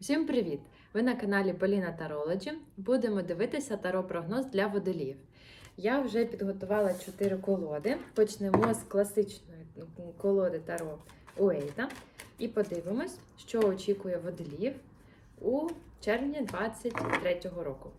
Всім привіт! Ви на каналі Поліна Тарологі. Будемо дивитися таро-прогноз для водоліїв. Я вже підготувала 4 колоди. Почнемо з класичної колоди Таро Уейта і подивимось, що очікує водоліїв у червні 23-го року.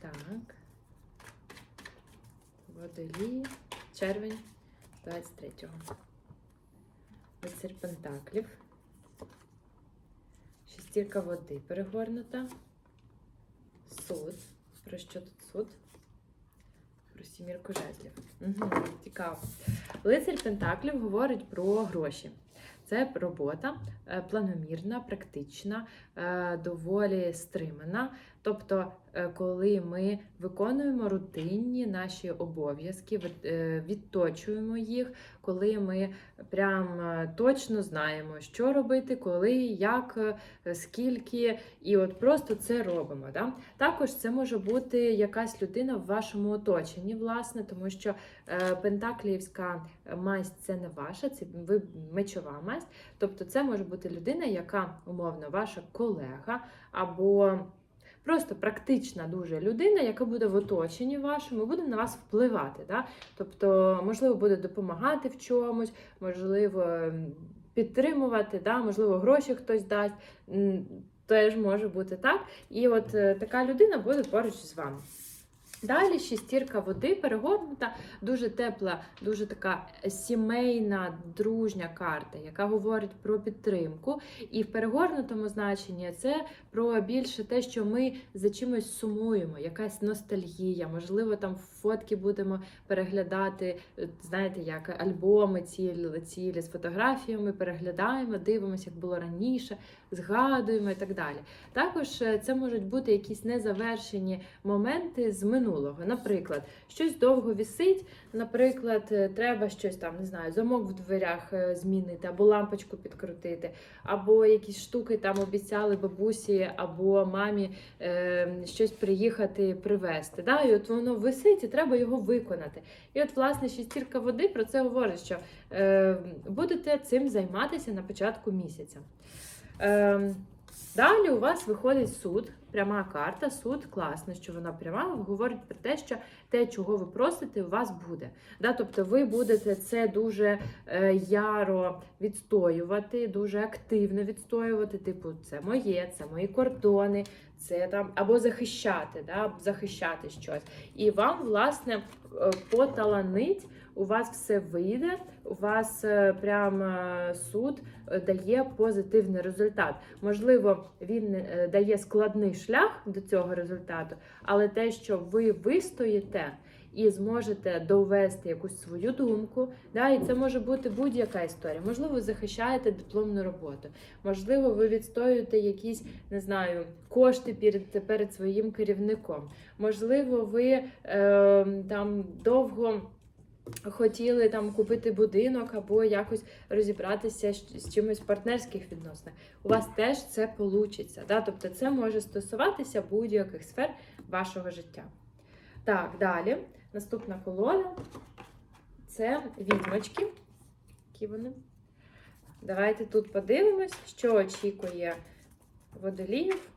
Так. Водолії, червень 23-го. Лицар Пентаклів. Води перегорнута. Суд. Про що тут суд? Про сімірку жезлів. Угу, цікаво. Лицар Пентаклів говорить про гроші. Це робота е, планомірна, практична, е, доволі стримана. Тобто, е, коли ми виконуємо рутинні наші обов'язки, е, відточуємо їх, коли ми прям е, точно знаємо, що робити, коли, як, скільки, і от просто це робимо. Да? Також це може бути якась людина в вашому оточенні, власне, тому що пентаклівська масть це не ваша, це ви мечова масть. Тобто, це може бути людина, яка умовно ваша колега або. Просто практична дуже людина, яка буде в оточенні вашому, буде на вас впливати. Да? Тобто, можливо, буде допомагати в чомусь, можливо, підтримувати, да? можливо, гроші хтось дасть. Теж може бути так. І от е, така людина буде поруч з вами. Далі шістірка води перегорнута, дуже тепла, дуже така сімейна, дружня карта, яка говорить про підтримку. І в перегорнутому значенні це про більше те, що ми за чимось сумуємо, якась ностальгія, можливо, там фотки будемо переглядати, знаєте, як альбоми цілі, цілі з фотографіями, переглядаємо, дивимося, як було раніше, згадуємо і так далі. Також е, це можуть бути якісь незавершені моменти з минулого. Наприклад, щось довго вісить, наприклад, е, треба щось там, не знаю, замок в дверях е, змінити, або лампочку підкрутити, або якісь штуки там обіцяли бабусі або мамі е, щось приїхати привезти. Да? І от воно висить, і треба його виконати. І от, власне, шістірка води про це говорить, що е, будете цим займатися на початку місяця. Е, Далі у вас виходить суд, пряма карта, суд, класно, що вона пряма, говорить про те, що те, чого ви просите, у вас буде. Да? Тобто ви будете це дуже е, яро відстоювати, дуже активно відстоювати. Типу, це моє, це мої кордони, це там або захищати, да? захищати щось. І вам, власне, е, поталанить, у вас все вийде, у вас е, прям е, суд е, дає позитивний результат. Можливо, він дає складний шлях до цього результату, але те, що ви вистоїте і зможете довести якусь свою думку, да, і це може бути будь-яка історія. Можливо, ви захищаєте дипломну роботу, можливо, ви відстоюєте якісь, не знаю, кошти перед, перед своїм керівником. Можливо, ви е, там довго. Хотіли там купити будинок або якось розібратися з чимось в партнерських відносинах. У вас теж це вийде. Да? Тобто це може стосуватися будь-яких сфер вашого життя. Так, далі. Наступна колода це відьмочки. Які вони? Давайте тут подивимось, що очікує водоліїв.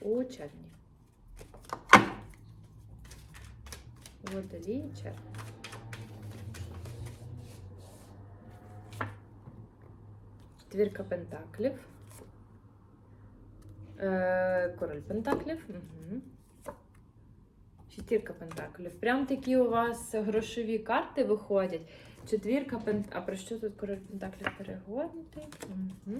У червні. Водолій. Четвірка пентаклів. Е, Король пентаклів. Четвірка пентаклів. Прям такі у вас грошові карти виходять. Четвірка пентаклів. А про що тут король пентаклів перегорнутий? Угу.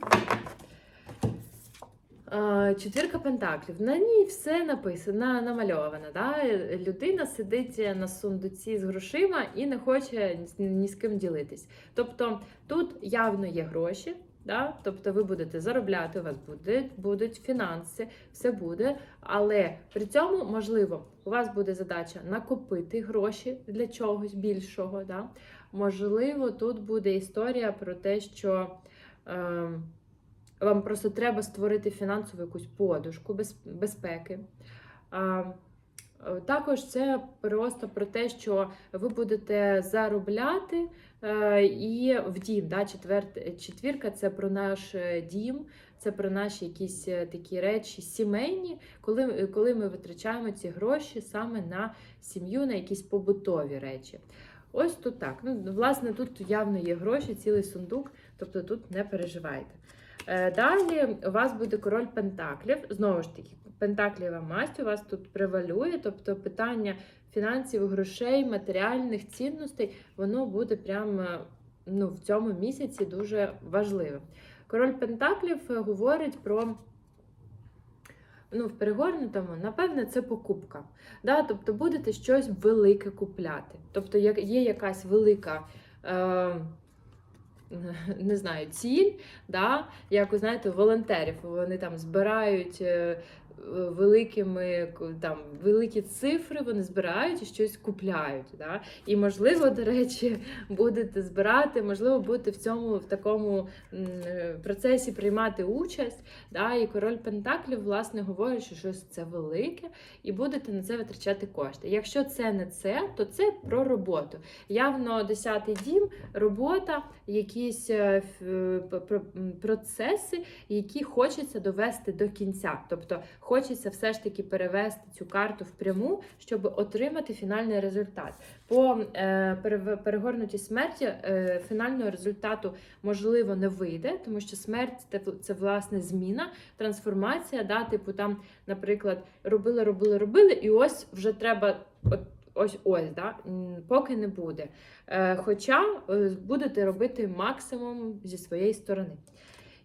Е, Четвірка пентаклів. На ній все написано, намальовано. Да? Людина сидить на сундуці з грошима і не хоче ні, з ким ділитись. Тобто тут явно є гроші. Да? Тобто ви будете заробляти, у вас буде, будуть фінанси, все буде. Але при цьому, можливо, у вас буде задача накопити гроші для чогось більшого. Да? Можливо, тут буде історія про те, що. Е, вам просто треба створити фінансову якусь подушку без, безпеки. Е, Також це просто про те, що ви будете заробляти е, і в дім. Да? Четвер... Четвірка це про наш е, дім, це про наші якісь такі речі сімейні, коли, коли ми витрачаємо ці гроші саме на сім'ю, на якісь побутові речі. Ось тут так. Ну, власне, тут явно є гроші, цілий сундук, тобто тут не переживайте. Е, Далі у вас буде король Пентаклів. Знову ж таки, Пентакліва масть у вас тут превалює, тобто питання фінансів, грошей, матеріальних цінностей, воно буде прямо ну, в цьому місяці дуже важливим. Король Пентаклів е, говорить про. Ну, в перегорнутому, напевне, це покупка. Да? Тобто будете щось велике купляти. Тобто є якась велика. Е- не знаю, ціль, да? як ви знаєте, волонтерів вони там збирають е, великими там, великі цифри, вони збирають і щось купляють. Да? І, можливо, до речі, будете збирати, можливо, будете в цьому в такому е, процесі приймати участь. Да? І король Пентаклів, власне, говорить, що щось це велике, і будете на це витрачати кошти. Якщо це не це, то це про роботу. Явно 10-й дім, робота, якісь е, е, процеси, які хочеться довести до кінця. Тобто хочеться все ж таки перевести цю карту впряму, щоб отримати фінальний результат. По е, перегорнутій смерті е, фінального результату можливо не вийде, тому що смерть це, це власне зміна, трансформація. Да, типу там, наприклад, робили, робили, робили, і ось вже треба. От, Ось ось, да? поки не буде. Е, хоча будете робити максимум зі своєї сторони.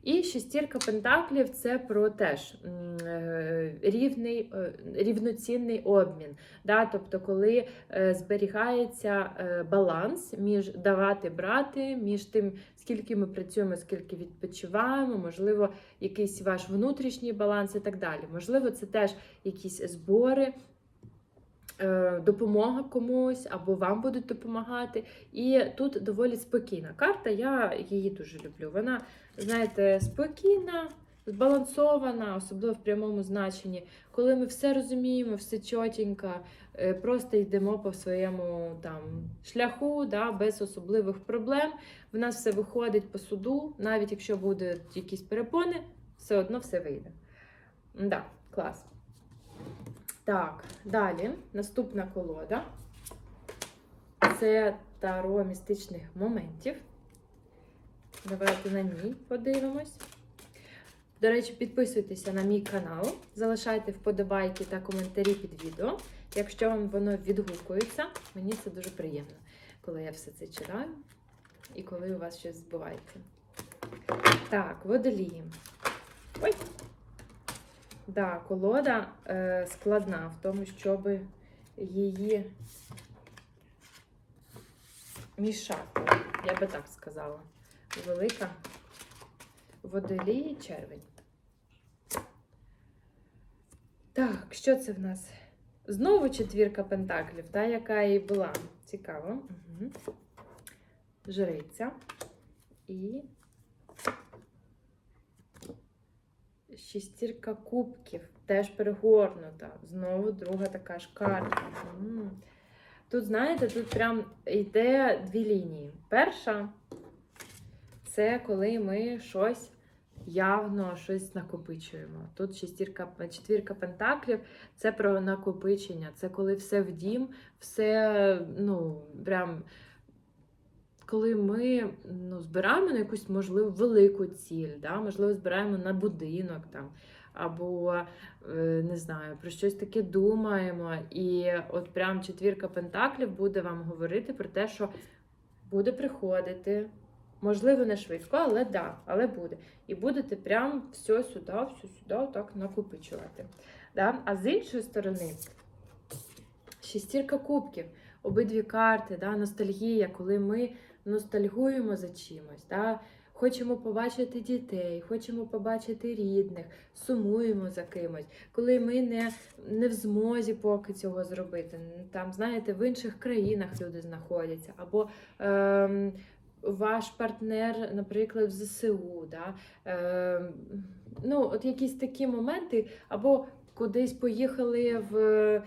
І шестірка пентаклів це про теж е, рівний, е, рівноцінний обмін. Да? Тобто, коли е, зберігається баланс між давати брати, між тим, скільки ми працюємо, скільки відпочиваємо, можливо, якийсь ваш внутрішній баланс і так далі. Можливо, це теж якісь збори. Е, Допомога комусь або вам будуть допомагати. І тут доволі спокійна карта. Я її дуже люблю. Вона, знаєте, спокійна, збалансована, особливо в прямому значенні. Коли ми все розуміємо, все чотенько, е, просто йдемо по своєму там шляху, да, без особливих проблем. В нас все виходить по суду, навіть якщо будуть якісь перепони, все одно все вийде. Да, клас. Так, далі наступна колода. Це таро містичних моментів. Давайте на ній подивимось. До речі, підписуйтеся на мій канал, залишайте вподобайки та коментарі під відео. Якщо вам воно відгукується, мені це дуже приємно, коли я все це читаю і коли у вас щось збувається. Так, водолії. Ой! Да, колода е, складна в тому, щоб її мішати. Я би так сказала. Велика водолій червень. Так, що це в нас? Знову четвірка пентаклів, та, яка і була. Цікаво. Угу. Жриця. І шістірка кубків. Теж перегорнута. Знову друга така ж карта. Тут, знаєте, тут прям йде дві лінії. Перша це коли ми щось явно щось накопичуємо. Тут шестірка, четвірка пентаклів це про накопичення. Це коли все в дім, все, ну, прям. Коли ми ну, збираємо на якусь, можливо, велику ціль, да? можливо, збираємо на будинок там, або е, не знаю, про щось таке думаємо. І от прям четвірка пентаклів буде вам говорити про те, що буде приходити. Можливо, не швидко, але да, але буде. І будете прям все сюди, все сюди так накопичувати. Да? А з іншої сторони, шістірка кубків, обидві карти, да? ностальгія, коли ми ностальгуємо за чимось. Да? Хочемо побачити дітей, хочемо побачити рідних, сумуємо за кимось, коли ми не, не в змозі поки цього зробити. Там, знаєте, в інших країнах люди знаходяться, або ем, ваш партнер, наприклад, в ЗСУ. Да? Ем, ну, от якісь такі моменти, або кудись поїхали в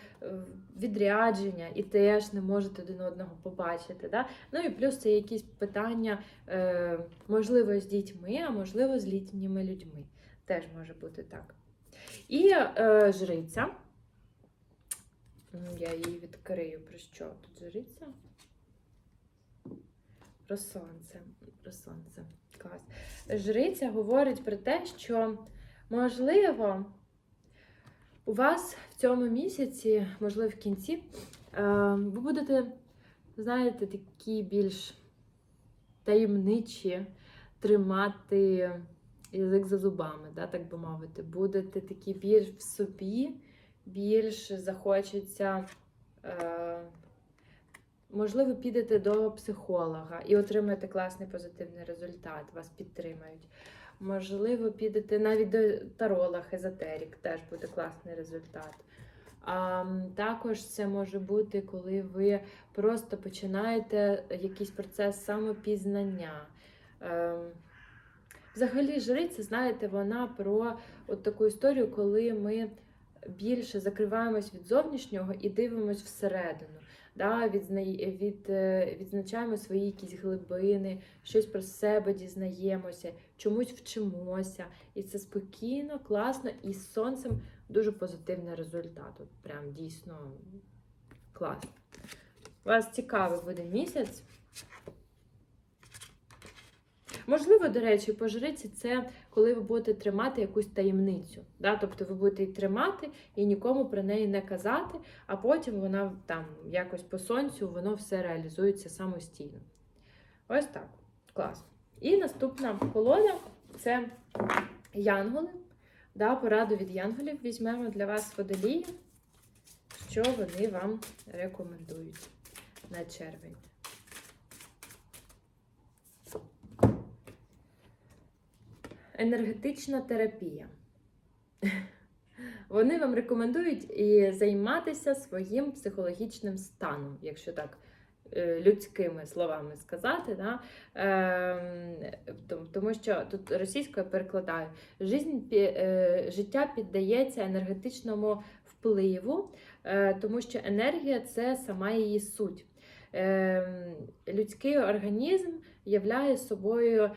відрядження і теж не можете один одного побачити. Да? Ну і плюс це якісь питання, е, можливо, з дітьми, а можливо, з літніми людьми. Теж може бути так. І е, жриця. Я її відкрию. Про що? Тут жриця? Про сонце. Про сонце. Клас. Жриця говорить про те, що можливо. У вас в цьому місяці, можливо, в кінці, е, ви будете, знаєте, такі більш таємничі тримати язик за зубами, да, так би мовити. Будете такі більш в собі, більш захочеться. Е, Можливо, підете до психолога і отримаєте класний позитивний результат, вас підтримають. Можливо, підете навіть до таролог, езотерік, теж буде класний результат. А, також це може бути, коли ви просто починаєте якийсь процес самопізнання. Ем, Взагалі, жриця, знаєте, вона про от таку історію, коли ми більше закриваємось від зовнішнього і дивимось всередину. Да, відзнає, від, е, відзначаємо свої якісь глибини, щось про себе дізнаємося, чомусь вчимося. І це спокійно, класно, і з сонцем дуже позитивний результат. От прям дійсно класно. У вас цікавий буде місяць. Можливо, до речі, по це коли ви будете тримати якусь таємницю. Да? Тобто ви будете її тримати і нікому про неї не казати, а потім вона там якось по сонцю воно все реалізується самостійно. Ось так. Клас. І наступна колода це янголи. Да, пораду від янголів візьмемо для вас водолії, що вони вам рекомендують на червень. Енергетична терапія. Вони вам рекомендують і займатися своїм психологічним станом, якщо так е, людськими словами сказати. Да? Ем, тому- що тут російською перекладаю, «Жизнь пі- е, життя піддається енергетичному впливу, е, тому що енергія це сама її суть. Ем, Людський організм являє собою.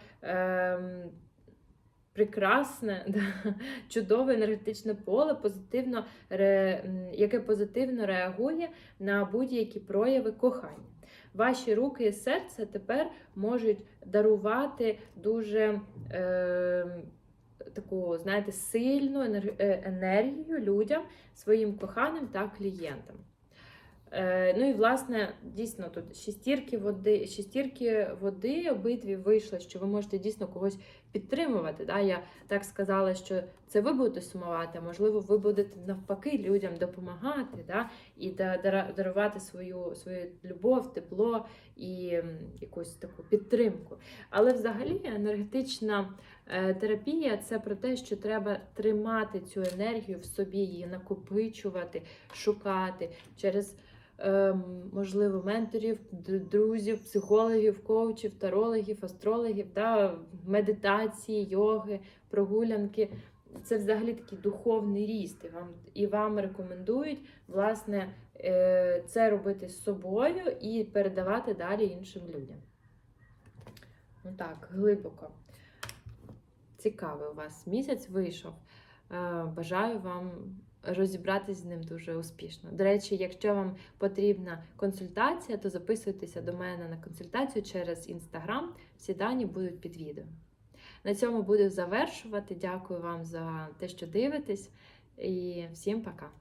Прекрасне, да, чудове енергетичне поле, позитивно, ре, яке позитивно реагує на будь-які прояви кохання. Ваші руки і серце тепер можуть дарувати дуже е, таку, знаєте, сильну е, енергію людям, своїм коханим та клієнтам. Е, ну і власне, дійсно, тут шестірки води, шестірки води обидві вийшли, що ви можете дійсно когось підтримувати. Да? Я так сказала, що це ви будете сумувати, можливо, ви будете навпаки людям допомагати да? і дарувати свою, свою любов, тепло і якусь таку підтримку. Але взагалі енергетична е, терапія це про те, що треба тримати цю енергію в собі, її накопичувати, шукати через. Ем, Можливо, менторів, друзів, психологів, коучів, тарологів, астрологів, да, медитації, йоги, прогулянки. Це взагалі такий духовний ріст. І вам, і вам рекомендують власне е, це робити з собою і передавати далі іншим людям. Ну так, глибоко. Цікавий у вас місяць вийшов. Е, Бажаю вам розібратись з ним дуже успішно. До речі, якщо вам потрібна консультація, то записуйтеся до мене на консультацію через інстаграм. Всі дані будуть під відео. На цьому буду завершувати. Дякую вам за те, що дивитесь, і всім пока!